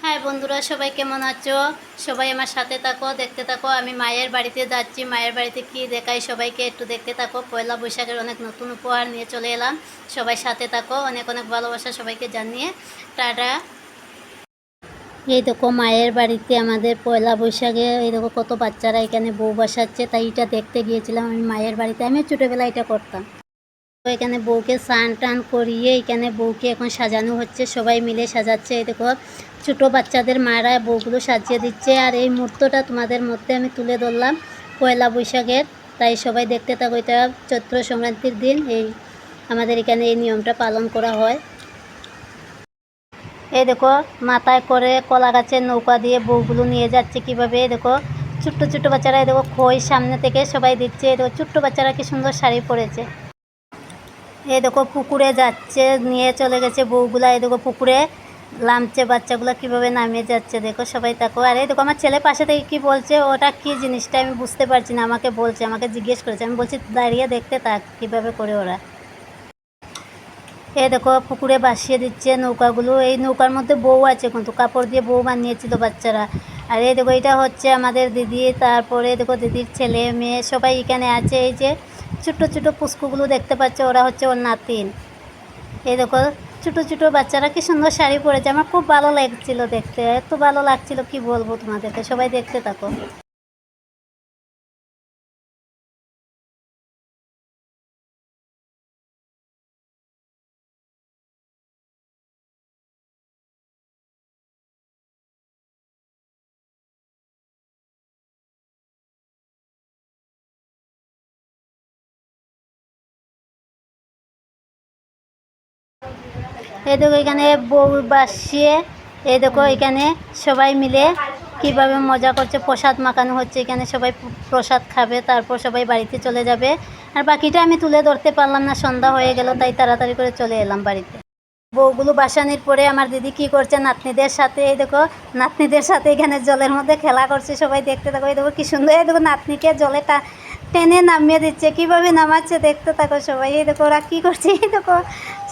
হ্যাঁ বন্ধুরা, সবাই কেমন আছো? সবাই আমার সাথে থাকো, দেখতে থাকো। আমি মায়ের বাড়িতে যাচ্ছি। মায়ের বাড়িতে কি দেখাই সবাইকে একটু দেখতে থাকো। পয়লা বৈশাখের অনেক নতুন উপহার নিয়ে চলে এলাম। সবাই সাথে থাকো। অনেক অনেক ভালোবাসা সবাইকে জানিয়ে। টাটা। এই দেখো, মায়ের বাড়িতে আমাদের পয়লা বৈশাখে, এই দেখো কত বাচ্চারা এখানে বউ বসাচ্ছে। তাই এটা দেখতে গিয়েছিলাম আমি মায়ের বাড়িতে। আমি ছোটোবেলায় এটা করতাম। এখানে বউকে স্নান টান করিয়ে এখানে বউকে এখন সাজানো হচ্ছে, সবাই মিলে সাজাচ্ছে। এই দেখো, ছোটো বাচ্চাদের মায়েরা বউগুলো সাজিয়ে দিচ্ছে। আর এই মুহূর্তটা তোমাদের মধ্যে আমি তুলে ধরলাম পয়লা বৈশাখের। তাই সবাই দেখতে থাকো, এটা চৈত্র সংক্রান্তির দিন। এই আমাদের এখানে এই নিয়মটা পালন করা হয়। এই দেখো, মাথায় করে কলা গাছের নৌকা দিয়ে বউগুলো নিয়ে যাচ্ছে কীভাবে? এই দেখো, ছোট্ট ছোট্ট বাচ্চারা, এই দেখো, খই সামনে থেকে সবাই দিচ্ছে। এই দেখো, ছোট্ট বাচ্চারা কি সুন্দর শাড়ি পরেছে। এই দেখো পুকুরে যাচ্ছে, নিয়ে চলে গেছে বউগুলা এই দেখো পুকুরে লামছে বাচ্চাগুলো, কীভাবে নামিয়ে যাচ্ছে, দেখো সবাই তাকো আর এই দেখো আমার ছেলে পাশে থেকে কি বলছে, ওটা কি জিনিসটা আমি বুঝতে পারছি না, আমাকে বলছে, আমাকে জিজ্ঞেস করেছে। আমি বলছি, দাঁড়িয়ে দেখতে থাক, কীভাবে করে ওরা। এই দেখো পুকুরে বাসিয়ে দিচ্ছে নৌকাগুলো। এই নৌকার মধ্যে বউ আছে কিন্তু, কাপড় দিয়ে বউ বানিয়েছিল বাচ্চারা। আর এই দেখো, এটা হচ্ছে আমাদের দিদি, তারপরে দেখো দিদির ছেলে, মেয়ে সবাই এখানে আছে। এই যে ছোটো ছোটো পুষ্কুগুলো দেখতে পাচ্ছে, ওরা হচ্ছে ওর নাতিন। এই দেখো, ছোটো ছোটো বাচ্চারা কি সুন্দর শাড়ি পরেছে, আমার খুব ভালো লাগছিল দেখতে। এত ভালো লাগছিল, কি বলব তোমাদেরকে? সবাই দেখতে থাকো। এই দেখো এখানে বউ বাসিয়ে এই দেখো এখানে সবাই মিলে কীভাবে মজা করছে। প্রসাদ মাখানো হচ্ছে, এখানে সবাই প্রসাদ খাবে, তারপর সবাই বাড়িতে চলে যাবে। আর বাকিটা আমি তুলে ধরতে পারলাম না, সন্ধ্যা হয়ে গেল, তাই তাড়াতাড়ি করে চলে এলাম বাড়িতে। বউগুলো বাসানির পরে আমার দিদি কি করছে, নাতনিদের সাথে, এই দেখো, নাতনিদের সাথে এখানে জলের মধ্যে খেলা করছে, সবাই দেখতে থাকো। এই দেখো কি সুন্দর, এই দেখো নাতনিকে জলে টেনে নামিয়ে দিচ্ছে। কীভাবে নামাচ্ছে দেখতে থাকো সবাই। এই দেখো ওরা কী করছে, এই দেখো।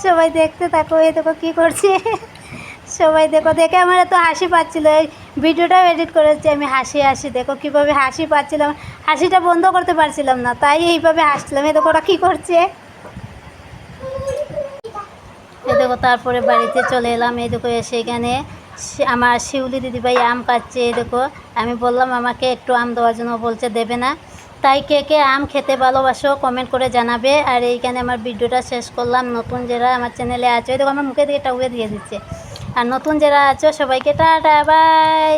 সবাই দেখতে থাকো, এই দেখো কী করছে। সবাই দেখো, দেখে আমার এত হাসি পাচ্ছিলো। এই ভিডিওটাও এডিট করেছি আমি, হাসি হাসি। দেখো কীভাবে হাসি পাচ্ছিলাম। হাসিটা বন্ধ করতে পারছিলাম না, তাই এইভাবে হাসছিলাম। এই দেখো ওরা কী করছে। এই দেখো, তারপরে বাড়িতে চলে এলাম। এই দেখো, এসে এখানে আমার শিউলি দিদিভাই আম পাচ্ছে এই দেখো, আমি বললাম, আমাকে একটু আম দেওয়ার জন্য বলছে দেবে না। তাই কে কে আম খেতে ভালোবাসো কমেন্ট করে জানাবে। আর এইখানে আমার ভিডিওটা শেষ করলাম। নতুন যারা আমার চ্যানেলে আছে দেখো আমার মুখে দিয়ে টাউয়ে দিয়ে দিচ্ছে। আর নতুন যারা আছো, সবাইকে টা টাটা বাই